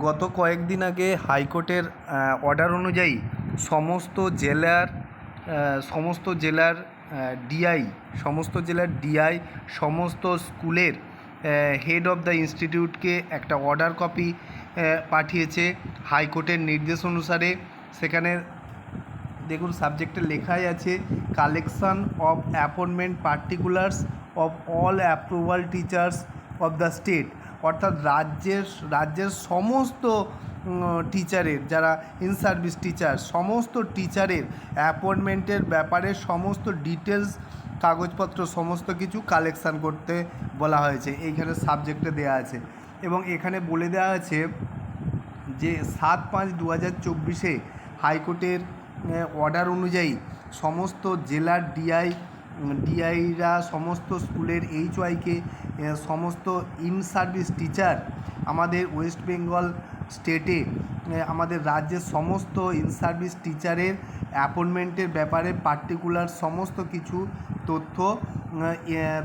গত কয়েকদিন আগে হাইকোর্টের অর্ডার অনুযায়ী সমস্ত জেলার সমস্ত জেলার ডিআই সমস্ত জেলার ডিআই সমস্ত স্কুলের হেড অফ দ্য ইনস্টিটিউটকে একটা অর্ডার কপি পাঠিয়েছে হাইকোর্টের নির্দেশ অনুসারে। সেখানে দেখুন সাবজেক্টে লেখাই আছে collection of appointment particulars of all approval teachers of the state অর্থাৎ রাজ্যের রাজ্যের সমস্ত টিচারের যারা ইন সার্ভিস টিচার সমস্ত টিচারের অ্যাপয়েন্টমেন্টের ব্যাপারে সমস্ত ডিটেলস কাগজপত্র, সমস্ত কিছু কালেকশান করতে বলা হয়েছে। এইখানে সাবজেক্টে দেওয়া আছে। এবং এখানে বলে দেওয়া আছে যে সাত পাঁচ দু হাজার চব্বিশে হাইকোর্টের অর্ডার অনুযায়ী সমস্ত জেলার ডিআই ডিআইরা সমস্ত স্কুলের এইচ ওয়াইকে সমস্ত ইন সার্ভিস টিচার আমাদের ওয়েস্ট বেঙ্গল স্টেটে আমাদের রাজ্যের সমস্ত ইন সার্ভিস টিচারের অ্যাপয়েন্টমেন্টের ব্যাপারে পার্টিকুলার সমস্ত কিছু তথ্য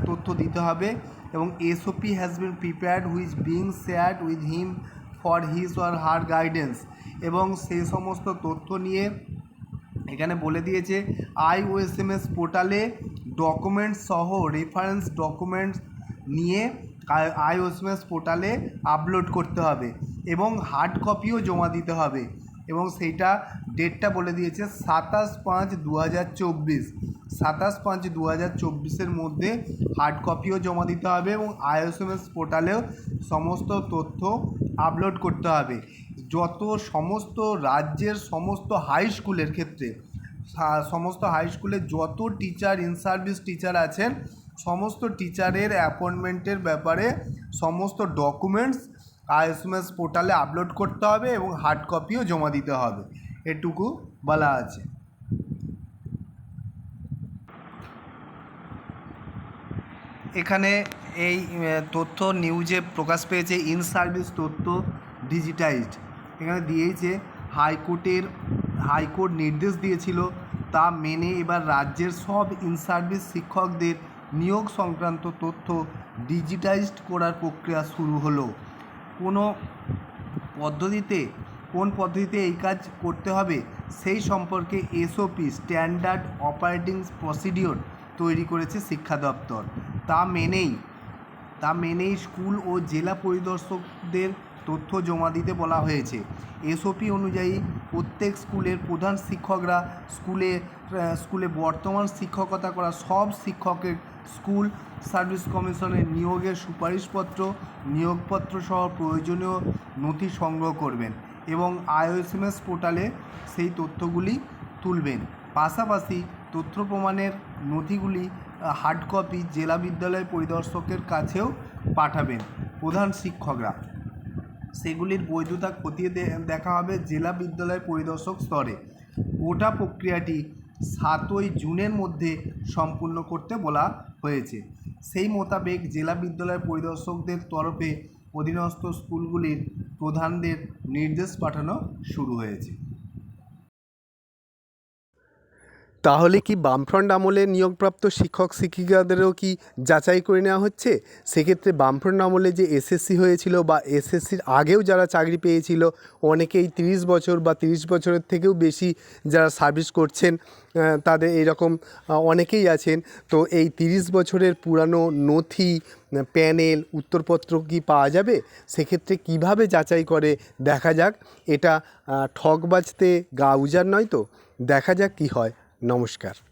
তথ্য দিতে হবে এবং SOP has been prepared which being shared with him for his or her guidance এবং সেই সমস্ত তথ্য নিয়ে এখানে বলে দিয়েছে আইওএসএমএস পোর্টালে ডকুমেন্টস সহ রেফারেন্স ডকুমেন্টস নিয়ে আইওএসএমএস পোর্টালে আপলোড করতে হবে এবং হার্ড কপিও জমা দিতে হবে এবং সেইটা ডেটটা বলে দিয়েছে সাতাশ পাঁচ দু হাজার চব্বিশ। সাতাশ পাঁচ দু হাজার চব্বিশের মধ্যে হার্ড কপিও জমা দিতে হবে এবং আইওএসএমএস পোর্টালেও সমস্ত তথ্য আপলোড করতে হবে। যত সমস্ত রাজ্যের সমস্ত হাই স্কুলের ক্ষেত্রে সমস্ত হাই স্কুলে যত টিচার ইন সার্ভিস টিচার আছেন সমস্ত টিচারের অ্যাপয়েন্টমেন্টের ব্যাপারে সমস্ত ডকুমেন্টস আইএসএমএস পোর্টালে আপলোড করতে হবে এবং হার্ড কপিও জমা দিতে হবে। এটুকু বলা আছে। এখানে এই তথ্য নিউজে প্রকাশ পেয়েছে। ইন সার্ভিস তথ্য ডিজিটাইজড এখানে দিয়েছে, হাইকোর্টের, হাইকোর্ট নির্দেশ দিয়েছিল, তা মেনে এবার রাজ্যের সব ইন সার্ভিস শিক্ষকদের নিয়োগ সংক্রান্ত তথ্য ডিজিটাইজড করার প্রক্রিয়া শুরু হলো। কোনো পদ্ধতিতে, কোন পদ্ধতিতে এই কাজ করতে হবে সেই সম্পর্কে এসওপি স্ট্যান্ডার্ড অপারেটিং প্রসিডিওর তৈরি করেছে শিক্ষা দপ্তর। তা মেনেই তা মেনেই স্কুল ও জেলা পরিদর্শকদের তথ্য জমা দিতে বলা হয়েছে। এসওপি অনুযায়ী প্রত্যেক স্কুলের প্রধান শিক্ষকরা স্কুলে স্কুলে বর্তমান শিক্ষকতা করা সব শিক্ষকের স্কুল, সার্ভিস কমিশনের নিয়োগের সুপারিশপত্র, নিয়োগপত্র সহ প্রয়োজনীয় নথি সংগ্রহ করবেন এবং আইওএসএমএস পোর্টালে সেই তথ্যগুলি তুলবেন। পাশাপাশি তথ্য প্রমাণের নথিগুলি হার্ড কপি জেলা বিদ্যালয় পরিদর্শকের কাছেও পাঠাবেন প্রধান শিক্ষকরা। সেগুলির বৈধতা খতিয়ে দেখা হবে জেলা বিদ্যালয় পরিদর্শক স্তরে। গোটা প্রক্রিয়াটি সাতই জুনের মধ্যে সম্পূর্ণ করতে বলা হয়েছে। সেই মোতাবেক জেলা বিদ্যালয় পরিদর্শকদের তরফে অধীনস্থ স্কুলগুলির প্রধানদের নির্দেশ পাঠানো শুরু হয়েছে। তাহলে কি বামফ্রন্ট আমলে নিয়োগপ্রাপ্ত শিক্ষক শিক্ষিকাদেরও কি যাচাই করে নেওয়া হচ্ছে? সেক্ষেত্রে বামফ্রন্ট আমলে যে এসএসসি হয়েছিল বা এসএসসির আগেও যারা চাকরি পেয়েছিল, অনেকেই তিরিশ বছর বা তিরিশ বছরের থেকেও বেশি যারা সার্ভিস করছেন তাদের এরকম অনেকেই আছেন। তো এই তিরিশ বছরের পুরানো নথি, প্যানেল, উত্তরপত্র কি পাওয়া যাবে? সেক্ষেত্রে কীভাবে যাচাই করে দেখা যাক? এটা ঠক বাজতে গা উজার নয় তো? দেখা যাক কি হয়। নমস্কার